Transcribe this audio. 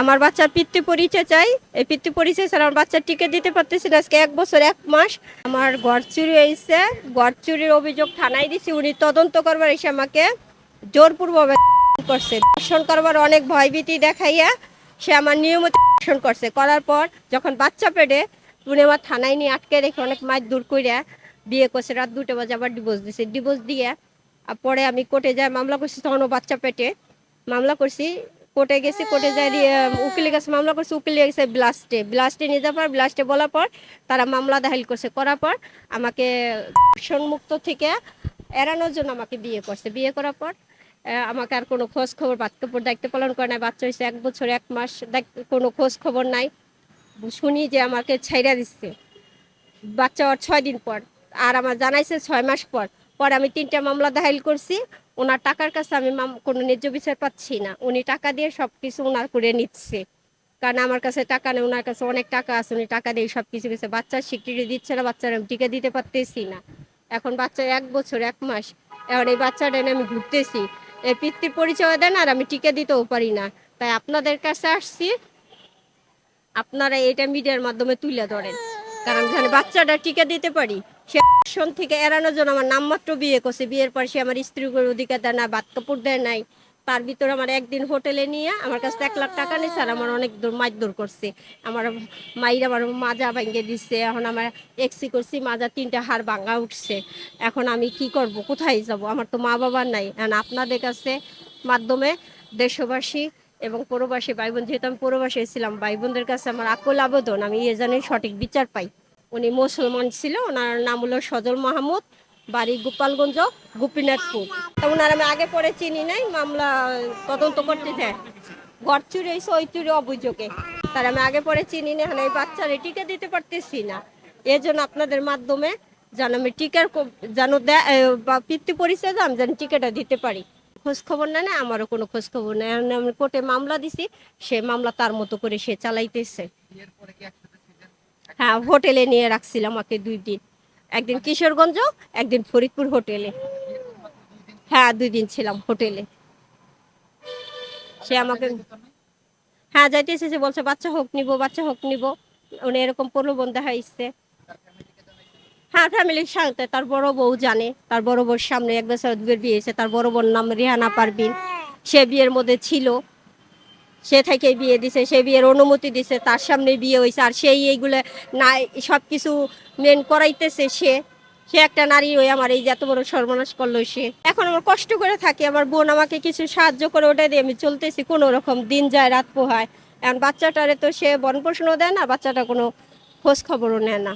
আমার বাচ্চার পিতৃ পরিচয় চাই। এই পিতৃ পরিচয় ছাড়া আমার বাচ্চার টিকে দিতে পারতেছি না। আজকে এক বছর, এক মাস আমার ঘর চুরি হয়েছে। ঘর চুরির অভিযোগ থানায় দিছি। উনি তদন্ত করবার এসে আমাকে জোরপূর্বক করছে। দর্শন করবার অনেক ভয়ভীতি দেখাইয়া সে আমার নিয়মিত দর্শন করছে। করার পর যখন বাচ্চা পেটে উনি আমার থানায় নিয়ে আটকে রেখে অনেক মাছ দূর করিয়া বিয়ে করছে। রাত দুটো বাজে আবার ডিভোর্স দিছে। ডিভোর্স দিয়ে পরে আমি কোর্টে যাই, মামলা করছি তখনও বাচ্চা পেটে। মামলা করছি কোর্টে গেছি, কোর্টে যাই উকিলের কাছে মামলা করছি উকিল গেছে ব্লাস্টে ব্লাস্টে নিয়ে যাওয়ার পর ব্লাস্টে বলার পর তারা মামলা দাখিল করছে। করার পর আমাকে মুক্ত থেকে এড়ানোর জন্য আমাকে বিয়ে করছে। বিয়ে করার পর আমাকে আর কোনো খোঁজ খবর বাচ্চাপুর দায়িত্ব পালন করে নাই। বাচ্চা হয়েছে এক বছর, এক মাস কোনো খোঁজ খবর নাই। শুনি যে আমাকে ছাইরা দিচ্ছে। বাচ্চা ছয় দিন পর, আর আমার জানাইছে ছয় মাস পর। পরে আমি তিনটা মামলা দাখিল করছি। ওনার টাকার কাছে আমি কোনো ন্যায্য বিচার পাচ্ছি না। উনি টাকা দিয়ে সব কিছু ওনার করে নিচ্ছে। কারণ আমার কাছে টাকা নেই, ওনার কাছে অনেক টাকা আছে, উনি টাকা দিয়ে সব কিছু কিছু বাচ্চার স্বীকৃতি দিচ্ছে না, বাচ্চার আমি টিকা দিতে পারতেছি না। এখন বাচ্চা এক বছর, এক মাস, এখন এই বাচ্চাটা আমি ঘুরতেছি। এই পিতৃ পরিচয় দেন আর আমি টিকা দিতেও পারি না। তাই আপনাদের কাছে আসছি। আপনারা এটা মিডিয়ার মাধ্যমে তুলে ধরেন। কারণ যেন বাচ্চাটা টিকা দিতে পারি। সে শাসন থেকে এড়ানোর জন্য আমার নামমাত্র বিয়ে করছে। বিয়ের পর সে আমার স্ত্রী স্ত্রীর অধিকার দেয় না ভাত কাপড় দেয় নাই। তার ভিতরে আমার একদিন হোটেলে নিয়ে আমার কাছে এক লাখ টাকা নিয়েছে আর আমার অনেক দূর মাইর করছে। আমার মাইর আমার মাজা ভাঙিয়ে দিচ্ছে। এখন আমার এক্সি করছি, মাজা তিনটা হাড় ভাঙা উঠছে। এখন আমি কি করব? কোথায় যাব? আমার তো মা বাবা নাই। এখন আপনাদের কাছে মাধ্যমে দেশবাসী এবং পৌরবাসী ভাই বোন যেহেতু আমি পৌরবাসী ছিলাম ভাই বোনদের কাছে আমার আকুল আবেদন, আমি এ জানি সঠিক বিচার পাই। উনি মুসলমান ছিল, ওনার নাম হলো সজল মাহমুদ, বাড়ি গোপালগঞ্জ, গোপীনাথপুর। তা ওনার আমি আগে পরে চিনি নাই, মামলা তদন্ত করতে যায়। ঘর চুরি হয়েছে, ওই চুরি অভিযোগে। তার আমি আগে পরে চিনি না এই বাচ্চারে টিকা দিতে পারতেছি না। এর জন্য আপনাদের মাধ্যমে যেন আমি টিকার যেন দেয় পিতৃ পরিচয় যেন টিকাটা দিতে পারি। খোঁজ খবর না না আমারও কোনো খোঁজ খবর এখন আমি কোর্টে মামলা দিছি সে মামলা তার মতো করে সে চালাইতেছে। হ্যাঁ হোটেলে নিয়ে রাখছিলাম আমাকে দুই দিন। একদিন কিশোরগঞ্জ একদিন ফরিদপুর হোটেলে। হ্যাঁ দুই দিন ছিলাম হোটেলে। সে আমাকে হ্যাঁ যাইতে এসেছে বলছে বাচ্চা হোক নিব বাচ্চা হোক নিব। উনি এরকম প্রলোভন দেখাইছে। হ্যাঁ ফ্যামিলির সাথে। তার বড় বউ জানে। তার বড় বউর সামনে এক বছর দুয়ের বিয়ে হয়েছে। তার বড় বোন নাম রেহানা পারবিন সে বিয়ের মধ্যে ছিল। সে থেকে বিয়ে দিছে। সে বিয়ের অনুমতি দিছে। তার সামনে বিয়ে হয়েছে। আর সেই এইগুলো না সব কিছু মেন করাইতেছে সে। সে একটা নারী হয়ে আমার এই এত বড় সর্বনাশ করল সে। এখন আমার কষ্ট করে থাকি। আমার বোন আমাকে কিছু সাহায্য করে ওটা দিয়ে আমি চলতেছি কোনো রকম দিন যায়, রাত পোহায়। এখন বাচ্চাটারে তো সে বন পোষণও দেয় না, বাচ্চাটা কোনো খোঁজ খবরও নেয় না।